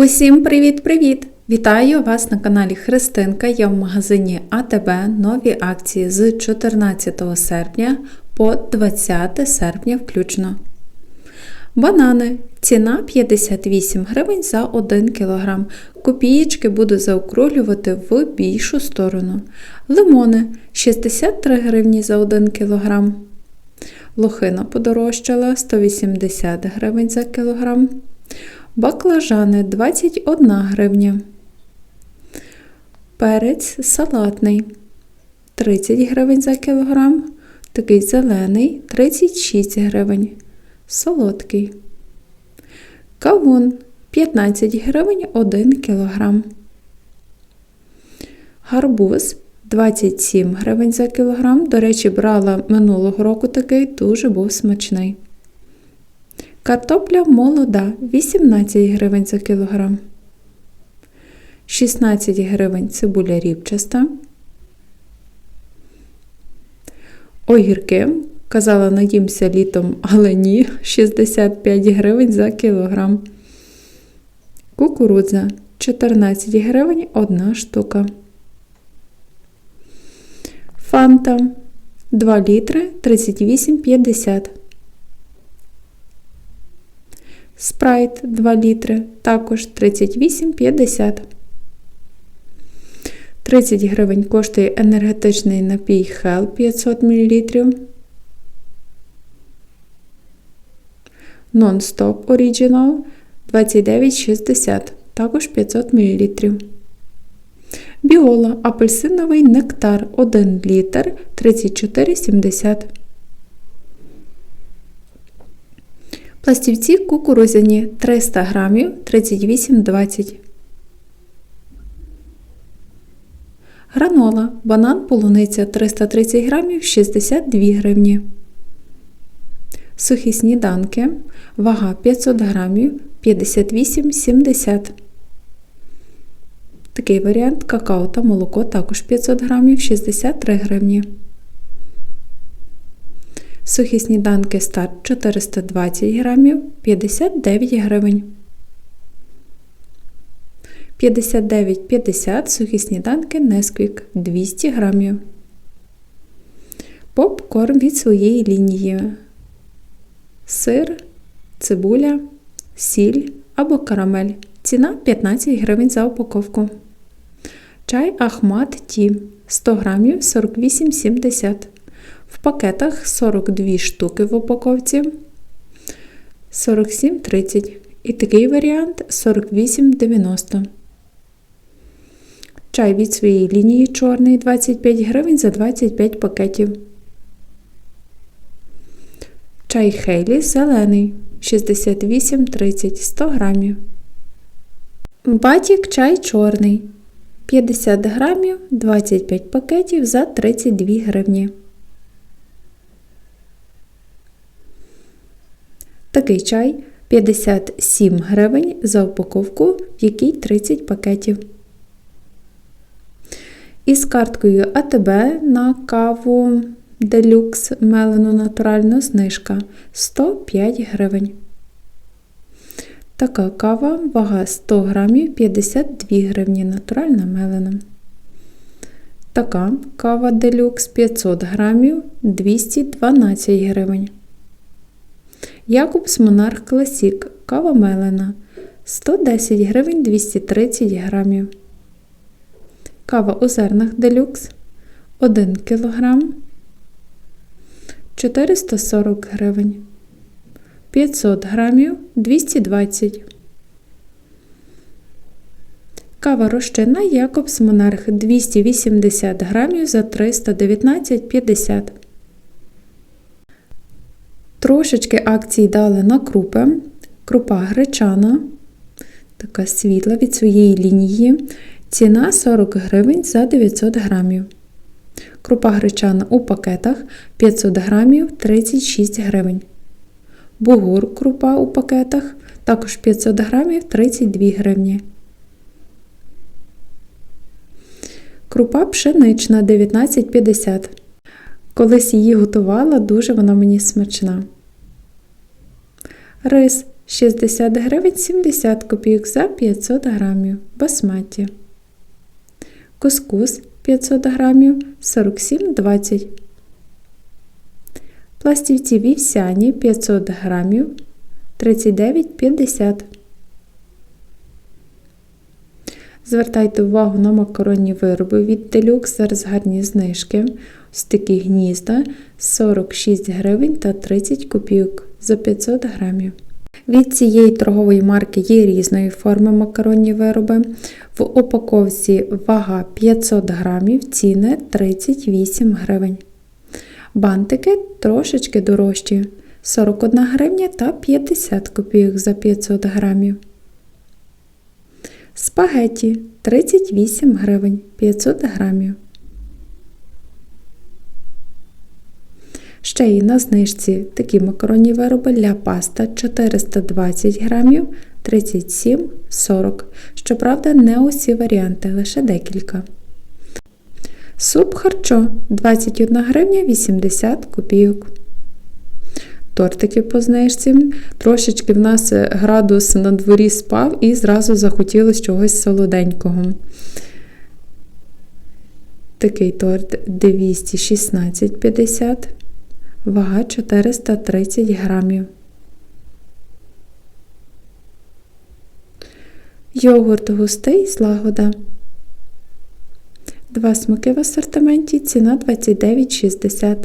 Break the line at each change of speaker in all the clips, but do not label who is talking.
Усім привіт-привіт! Вітаю вас на каналі Христинка. Я в магазині АТБ нові акції з 14 серпня по 20 серпня включно. Банани. Ціна 58 гривень за 1 кг. Копієчки буду заокруглювати в більшу сторону. Лимони 63 гривні за 1 кг. Лохина подорожчала 180 гривень за кілограм. Баклажани 21 гривня. Перець салатний 30 гривень за кілограм. Такий зелений 36 гривень. Солодкий. Кавун 15 гривень 1 кілограм. Гарбуз 27 гривень за кілограм. До речі, брала минулого року такий, дуже був смачний. Картопля молода 18 гривень за кілограм. 16 гривень цибуля рібчаста. Огірки. Казала, наїмся літом, але ні, 65 гривень за кілограм. Кукурудза 14 гривень одна штука. Фанта 2 літри 38,50. Спрайт 2 літри, також 38,50. 30 гривень коштує енергетичний напій Hell 500 мл. Non-Stop Original 29,60, також 500 мл. Біола апельсиновий нектар 1 літр 34,70. Пластівці кукурузяні 300 грамів 38,20. Гранола, банан полуниця 330 грамів 62 гривні. Сухі сніданки, вага 500 грамів 58,70. Такий варіант какао та молоко також 500 грамів 63 гривні. Сухі сніданки старт 420 грамів 59 гривень. 59,50 сухі сніданки Несквік 200 грамів. Попкорн від своєї лінії. Сир, цибуля, сіль або карамель. Ціна 15 гривень за упаковку. Чай Ахмат Ті 100 грамів 48,70 в пакетах 42 штуки в упаковці 47,30. І такий варіант 48,90. Чай від своєї лінії чорний 25 гривень за 25 пакетів. Чай Хейлі зелений 68,30 100 грамів. Батік чай чорний 50 грамів 25 пакетів за 32 гривні. Такий чай 57 гривень за упаковку, в якій 30 пакетів. Із карткою АТБ на каву Делюкс мелену натуральну знижка 105 гривень. Така кава вага 100 грамів 52 гривні натуральна мелена. Така кава Делюкс 500 грамів 212 гривень. Якобс Монарх Класік кава мелена 110 гривень 230 грамів. Кава у зернах делюкс 1 кг 440 гривень. 500 грамів 220. Кава розчинна Якобс Монарх 280 грамів за 319,50. Трошечки акцій дали на крупи. Крупа гречана, така світла від своєї лінії. Ціна 40 гривень за 900 грамів. Крупа гречана у пакетах 500 грамів 36 гривень. Бугур крупа у пакетах також 500 грамів 32 гривні. Крупа пшенична 19,50. Колись її готувала, дуже вона мені смачна. Рис 60 гривень 70 копійок за 500 грамів басматі. Кускус 500 грамів 47,20. Пластівці вівсяні 500 грамів 39,50. Звертайте увагу на макаронні вироби від Deluxe, зараз гарні знижки. Ось такі гнізда 46 гривень та 30 копійок за 500 грамів. Від цієї торгової марки є різної форми макаронні вироби. В упаковці вага 500 грамів, ціни 38 гривень. Бантики трошечки дорожчі 41 гривня та 50 копійок за 500 грамів. Спагетті 38 гривень 500 грамів. Ще й на знижці такі макаронні вироби для паста 420 грамів 37,40. Щоправда, не усі варіанти, лише декілька. Суп харчо 21 гривня 80 копійок. Тортики по знижці. Трошечки в нас градус на дворі спав і зразу захотілося чогось солоденького. Такий торт 216,50, вага 430 грамів. Йогурт густий злагода. Два смаки в асортименті, ціна 29,60.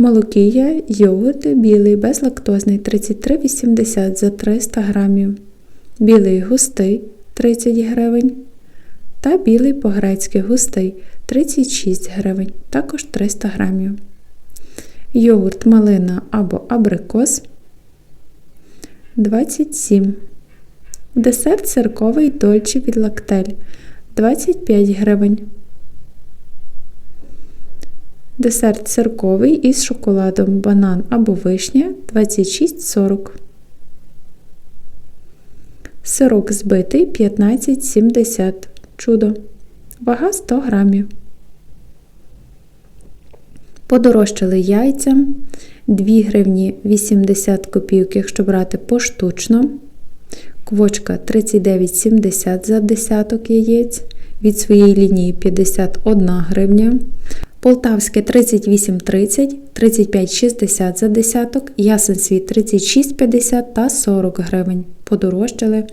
Молокія, йогурт білий, безлактозний 33,80 за 300 грамів. Білий густий 30 гривень. Та білий по-грецьки густий 36 гривень, також 300 грамів. Йогурт малина або абрикос 27. Десерт сирковий дольче від лактель 25 гривень. Десерт сирковий із шоколадом банан або вишня 26,40. Сирок збитий 15,70. Чудо. Вага 100 грамів. Подорожчали яйця 2 гривні 80 копійок, якщо брати поштучно. Квочка 39,70 за десяток яєць. Від своєї лінії 51 гривня. Полтавське 38,30, 35,60 за десяток, ясен світ 36,50 та 40 гривень. Подорожчали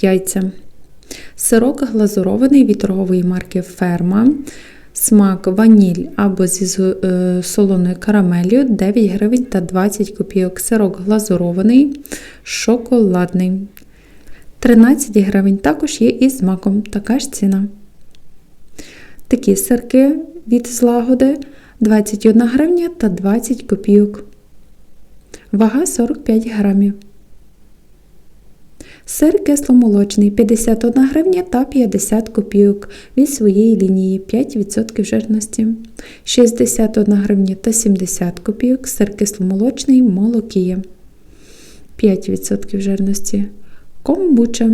яйця. Сирок глазурований від торгової марки Ферма. Смак ваніль або зі е, солоною карамелью 9 гривень та 20 копійок. Сирок глазурований, шоколадний. 13 гривень також є із маком. Така ж ціна. Такі сирки від злагоди 21 гривня та 20 копійок. Вага 45 грамів. Сир кисломолочний 51 гривня та 50 копійок від своєї лінії 5% жирності. 61 гривня та 70 копійок сир кисломолочний молокія 5% жирності. Комбуча.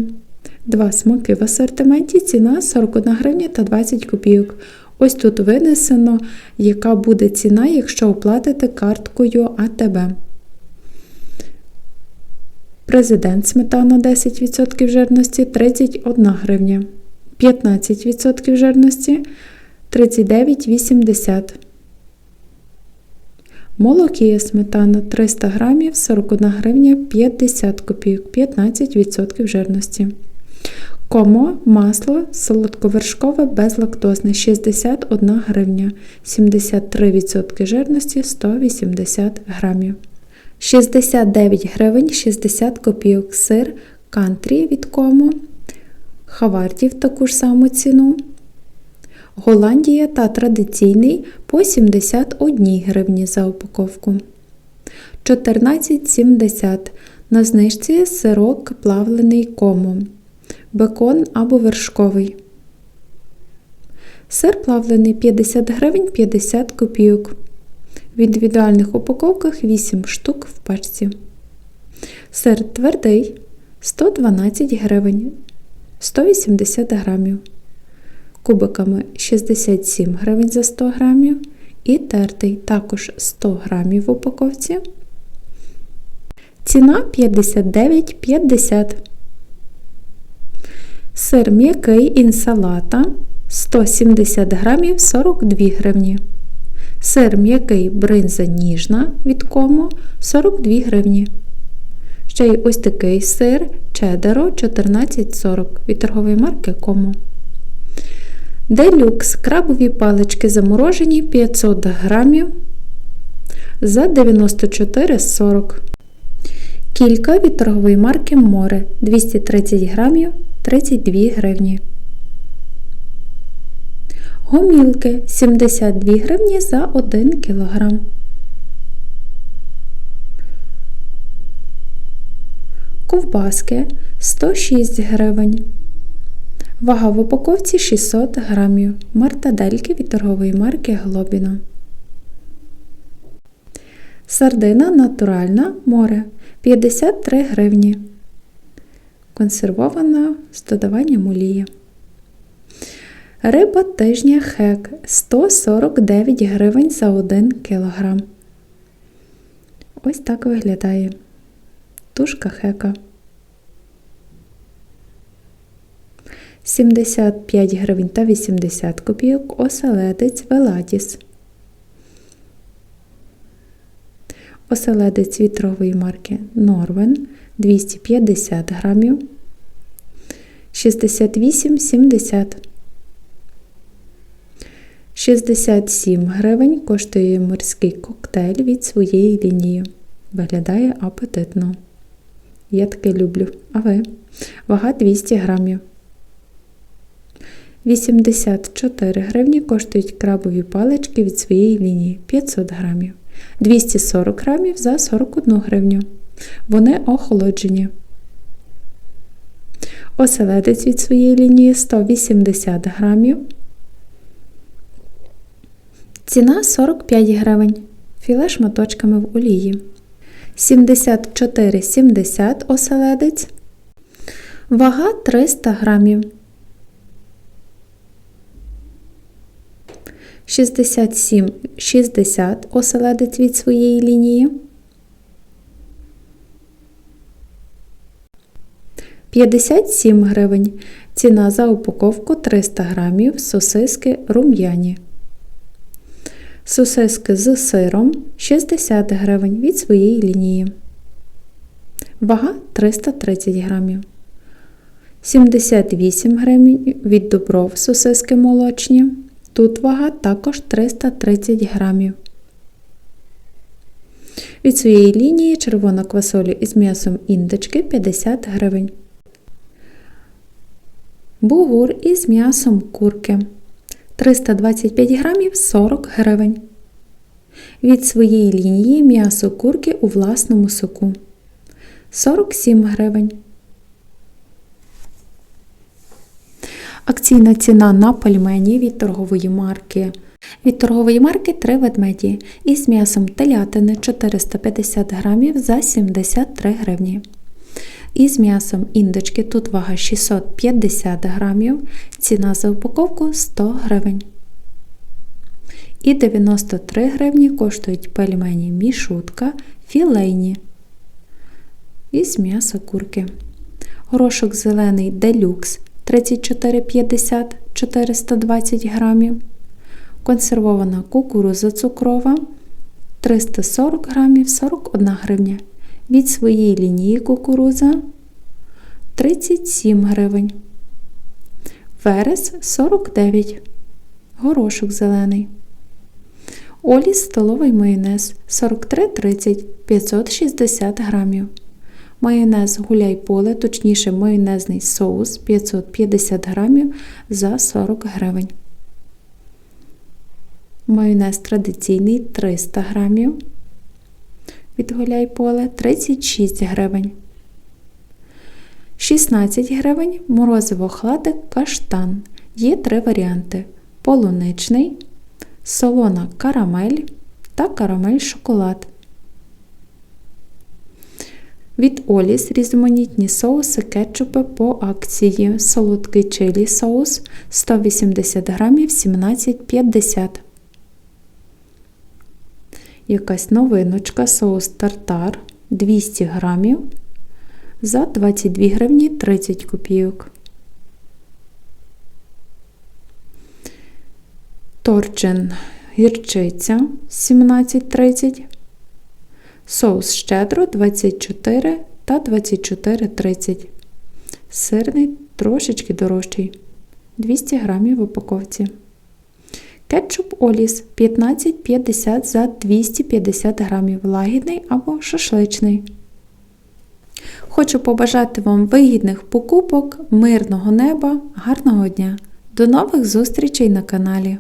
Два смаки в асортименті. Ціна 41 гривня та 20 копійок. Ось тут винесено, яка буде ціна, якщо оплатите карткою АТБ. Президент сметана 10% жирності 31 гривня. 15% жирності 39,80. Молокія сметана 300 грамів 41 гривня 50 копійок, 15% жирності. Комо масло солодковершкове безлактозне 61 гривня, 73% жирності 180 грамів. 69 гривень 60 копійок сир кантрі від кому. Хавартів таку ж саму ціну. Голландія та традиційний по 71 гривні за упаковку. 14,70 на знижці сирок плавлений кому. Бекон або вершковий. Сир плавлений 50 гривень 50 копійок. В індивідуальних упаковках 8 штук в пачці. Сир твердий 112 гривень 180 грамів. Кубиками 67 гривень за 100 грамів. І тертий також 100 грамів в упаковці. Ціна 59,50. Сир м'який інсалата 170 грамів 42 гривні. Сир м'який бринза ніжна від кому 42 гривні. Ще й ось такий сир чедеро 14,40 від торгової марки Кому. Делюкс крабові палички заморожені 500 грамів за 94,40. Кілька від торгової марки Море 230 грамів 32 гривні. Гомілки 72 гривні за 1 кілограм. Ковбаски 106 гривень. Вага в упаковці 600 грамів. Мартадельки від торгової марки Глобіно. Сардина натуральна море 53 гривні. Консервована з додаванням олії. Риба тижня хек 149 гривень за 1 кг. Ось так виглядає. Тушка хека. 75 гривень та 80 копійок оселедець Велатіс. Оселедець вітрової марки Норвен 250 грамів 68,70 67 гривень коштує морський коктейль від своєї лінії. Виглядає апетитно. Я таке люблю. А ви? Вага 200 грамів. 84 гривні коштують крабові палички від своєї лінії 500 грамів. 240 грамів за 41 гривню. Вони охолоджені. Оселедець від своєї лінії 180 грамів. Ціна 45 гривень. Філе шматочками в олії. 74,70 оселедець. Вага 300 грамів. 67,60 оселедець від своєї лінії. 57 гривень. Ціна за упаковку 300 грамів сосиски рум'яні. Сосиски з сиром 60 гривень від своєї лінії. Вага 330 грамів. 78 гривень від добров сосиски молочні. Тут вага також 330 грамів. Від своєї лінії червона квасолі із м'ясом індички 50 гривень. Бугур із м'ясом курки 325 грамів 40 гривень. Від своєї лінії м'ясо курки у власному соку 47 гривень. Акційна ціна на пельмені від торгової марки. Від торгової марки 3 ведмеді із м'ясом телятини 450 грамів за 73 гривні. Із м'ясом індички тут вага 650 грамів, ціна за упаковку 100 гривень. І 93 гривні коштують пельмені мішутка філейні із м'яса курки. Горошок зелений делюкс 34,50 420 грамів. Консервована кукуруза цукрова 340 грамів 41 гривня. Від своєї лінії кукуруза 37 гривень. Верес 49. Горошок зелений. Оліс столовий майонез 43,30 560 грамів. Майонез гуляй поле, точніше майонезний соус 550 грамів за 40 гривень. Майонез традиційний 300 грамів. Від гуляй поле 36 гривень. 16 гривень морозиво хладик каштан. Є три варіанти: полуничний, солона карамель та карамель шоколад. Від Оліс різноманітні соуси кетчупи по акції. Солодкий чилі соус 180 грамів 17,50. Якась новиночка, соус тартар 200 грамів за 22 гривні 30 копійок. Торчин гірчиця 17,30. Соус щедро 24 та 24,30. Сирний трошечки дорожчий. 200 грамів в упаковці. Кетчуп Оліс 15,50 за 250 грамів. Лагідний або шашличний. Хочу побажати вам вигідних покупок, мирного неба, гарного дня. До нових зустрічей на каналі.